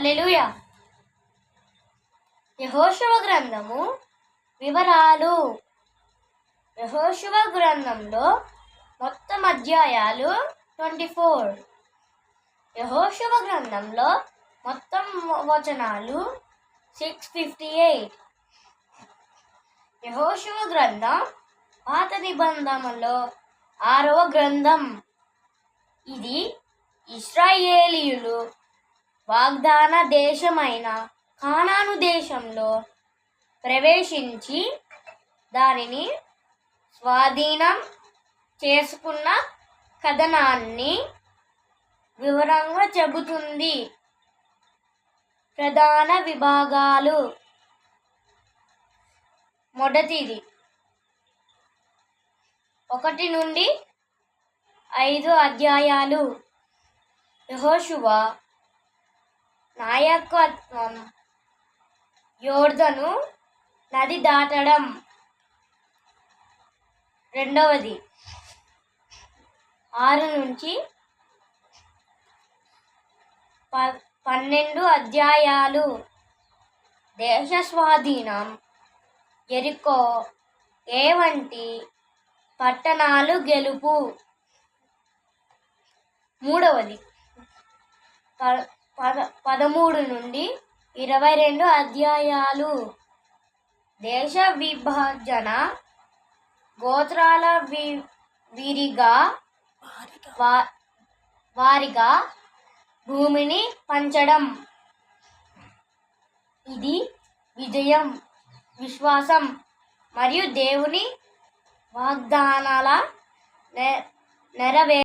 Hallelujah యహోశవ గ్రంథము వివరాలు. యహోశవ గ్రంథంలో మొత్తం అధ్యాయాలు ట్వంటీ ఫోర్. యహోశవ గ్రంథంలో మొత్తం వచనాలు సిక్స్ ఫిఫ్టీ ఎయిట్. యహోశవ గ్రంథం పాత నిబంధనలో ఆరవ గ్రంథం. ఇది ఇస్రాయేలీయులు వాగ్దాన దేశమైన కానాను దేశంలో ప్రవేశించి దానిని స్వాధీనం చేసుకున్న కథనాన్ని వివరంగా చెబుతుంది. ప్రధాన విభాగాలు మొదటిది. ఒకటి నుండి ఐదు అధ్యాయాలు. యహోశువ నాయకత్వం. యోర్ధను నది దాటడం. రెండవది ఆరు నుంచి ప పన్నెండు అధ్యాయాలు. దేశ స్వాధీనం ఎరుకో ఏ వంటి పట్టణాలు గెలుపు. మూడవది ప పద పదమూడు నుండి ఇరవై రెండు అధ్యాయాలు. దేశ విభజన గోత్రాల వి విరిగా వా- వారిగా భూమిని పంచడం. ఇది విజయం విశ్వాసం మరియు దేవుని వాగ్దానాల నె నెరవే